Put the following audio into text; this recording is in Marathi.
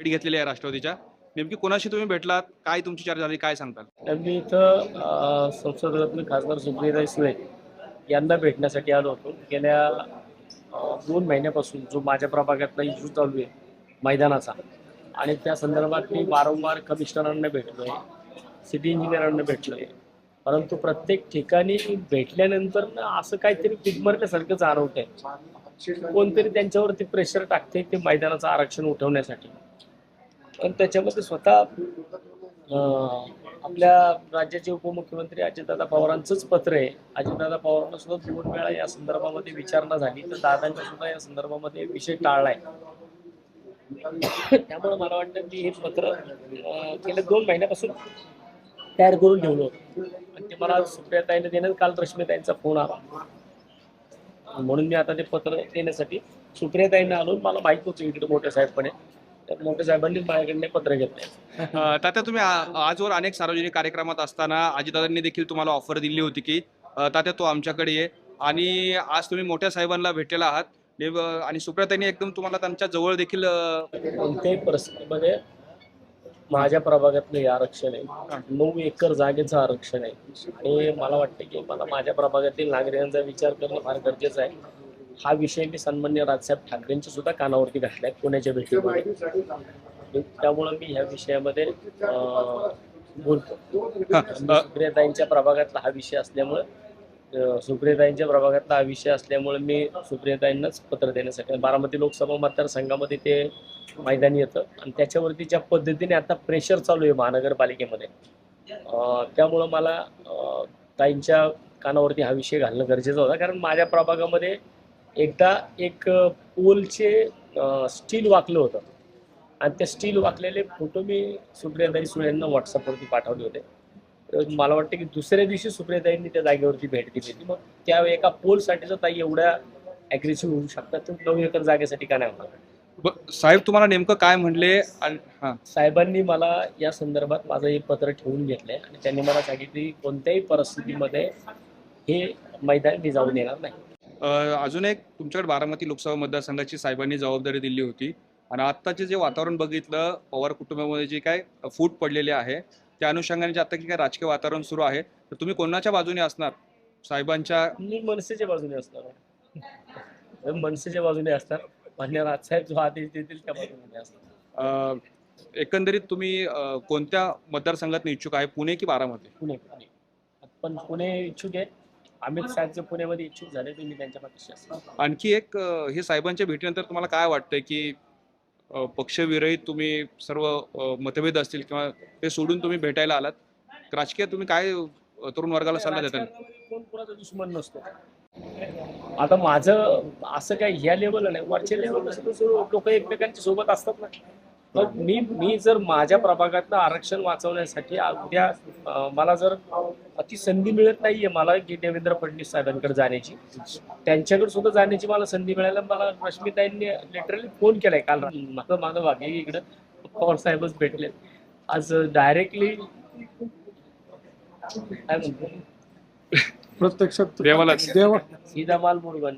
भेट घेतलेली आहे राष्ट्रवादीच्या. नेमकी कोणाशी तुम्ही भेटलात? काय तुमची चर्चा झाली? काय सांगताल? तर मी इथं संसदरत्न खासदार सुप्रियाताई सुळे यांना भेटण्यासाठी आलो होतो. गेल्या दोन महिन्यापासून जो माझ्या प्रभागातला इश्यू चालू आहे मैदानाचा आणि त्या संदर्भात मी वारंवार कमिशनरांना भेटलोय सिटी इंजिनियरांना भेटलोय. परंतु प्रत्येक ठिकाणी भेटल्यानंतर ना असं काहीतरी पिगमरल्यासारखं जाणवत आहे कोणतरी त्यांच्यावरती प्रेशर टाकते ते मैदानाचं आरक्षण उठवण्यासाठी. पण त्याच्यामध्ये स्वतः आपल्या राज्याचे उपमुख्यमंत्री अजितदादा पवारांचंच पत्र आहे. अजितदादा पवारांना सुद्धा दोन वेळा या संदर्भामध्ये विचारणा झाली. तर दादांचा सुद्धा या संदर्भामध्ये विषय टाळलाय त्यामुळे मला वाटतं की हे पत्र गेल्या दोन महिन्यापासून तयार करून ठेवलं होतं. आणि ते मला सुप्रियाताईने देणं काल रश्मीताईंचा फोन आला. म्हणून मी आता ते पत्र देण्यासाठी सुप्रियाताईंना आणून मला माहीत होतं इकडे मोठ्या साहेबपणे. मोठे साहेबांनी माझ्याकडनं पत्र घेतलंय. अ, तात्या तुम्ही आ- आजवर अनेक सार्वजनिक कार्यक्रमात असताना अजितदादांनी देखील तुम्हाला ऑफर दिली होती की अ, तात्या तो आमच्याकडे ये. आणि आज तुम्ही मोठ्या साहेबांना भेटलेला आहात. आणि सुप्रियाताईंनी एकदम तुम्हाला त्यांच्या जवळ देखील अ, कोणत्याही परिस्थितीमध्ये माझ्या प्रभागातलं हे आरक्षण आहे. नऊ एकर जागेचं आरक्षण आहे. आणि मला वाटतं की मला माझ्या प्रभागातील नागरिकांचा विचार करणं फार गरजेचं आहे. हा विषय मी सन्मान्य राजसाहेब ठाकरेंच्या सुद्धा कानावरती घातलाय पुण्याच्या भेटीमध्ये त्यामुळं मी ह्या विषयामध्ये बोलतो. हा, सुप्रियाताईंच्या प्रभागातला हा विषय असल्यामुळं सुप्रियाताईंच्या प्रभागातला हा विषय असल्यामुळे मी सुप्रियाताईंनाच पत्र देण्यासाठी बारामती लोकसभा मतदारसंघामध्ये ते मैदानी येतं. आणि त्याच्यावरती ज्या पद्धतीने आता प्रेशर चालू आहे महानगरपालिकेमध्ये अं, त्यामुळं मला ताईंच्या कानावरती हा विषय घालणं गरजेचं होता. कारण माझ्या प्रभागामध्ये एकदा एक पोलचे स्टील वाकलं होतं. आणि त्या स्टील वाकलेले फोटो मी सुप्रियाताई सुळेंना व्हॉट्सअपवरती पाठवले होते. मला वाटतं की दुसऱ्या दिवशी सुप्रियाताईंनी त्या जागेवरती भेट दिली होती. मग त्या एका पोलसाठी जर ताई एवढ्या ॲग्रेसिव्ह होऊ शकतात तर नऊ एकर जागेसाठी का नाही होणार? साहेब तुम्हाला नेमकं काय म्हणले? हा. साहेबांनी मला या संदर्भात माझं हे पत्र ठेवून घेतलंय आणि त्यांनी मला सांगितलं की कोणत्याही परिस्थितीमध्ये हे मैदान मी जाऊन येणार नाही. अजून एक तुमच्याकडे बारामती लोकसभा मतदारसंघाची साहेबांनी जबाबदारी दिली होती. आणि आत्ताचे जे वातावरण बघितलं पवार कुटुंबामध्ये जे काय फूट पडलेले आहे त्या अनुषंगाने जे आता की काय राजकीय वातावरण सुरू आहे तर तुम्ही कोणाच्या बाजूने असणार? साहेबांच्या मी मनसेच्या बाजूने असणार मनसेच्या बाजूने असणार. मान्य राजसाहेब जो आदेश देतील त्या बाजूने असणार. एकंदरीत तुम्ही कोणत्या मतदारसंघात इच्छुक आहे? पुणे की बारामती? पुणे. पण पुणे इच्छुक आहे. अमित शहाचे पुण्यामध्ये इच्छुक झाले तर मी त्यांच्या पाठीशी आणखी एक अ, हे साहेबांच्या भेटीनंतर तुम्हाला काय वाटतंय की अ, पक्षविरहित तुम्ही सर्व अ, मतभेद असतील किंवा ते सोडून तुम्ही भेटायला आलात? राजकीय तुम्ही काय अ, तरुण वर्गाला सल्ला देताल राजकारणामध्ये कोण कोणाचा दुश्मन नसतो. आता माझं असं काय ह्या लेवलला नाही वरच्या लेवलला लोक एकमेकांच्या सोबत असतात ना. मग मी मी जर माझ्या प्रभागातलं आरक्षण वाचवण्यासाठी उद्या मला जर ती संधी मिळत नाहीये मला की देवेंद्र फडणवीस साहेबांकडे जाण्याची त्यांच्याकडे सुद्धा जाण्याची मला संधी मिळायला मला रश्मीताईंनी लिटरली फोन केलाय काल माझं माझं की इकडं पवार साहेबच भेटले आज डायरेक्टली काय म्हणतो? प्रत्यक्षात देवालाच. देवा. सीधा माल मुरगन.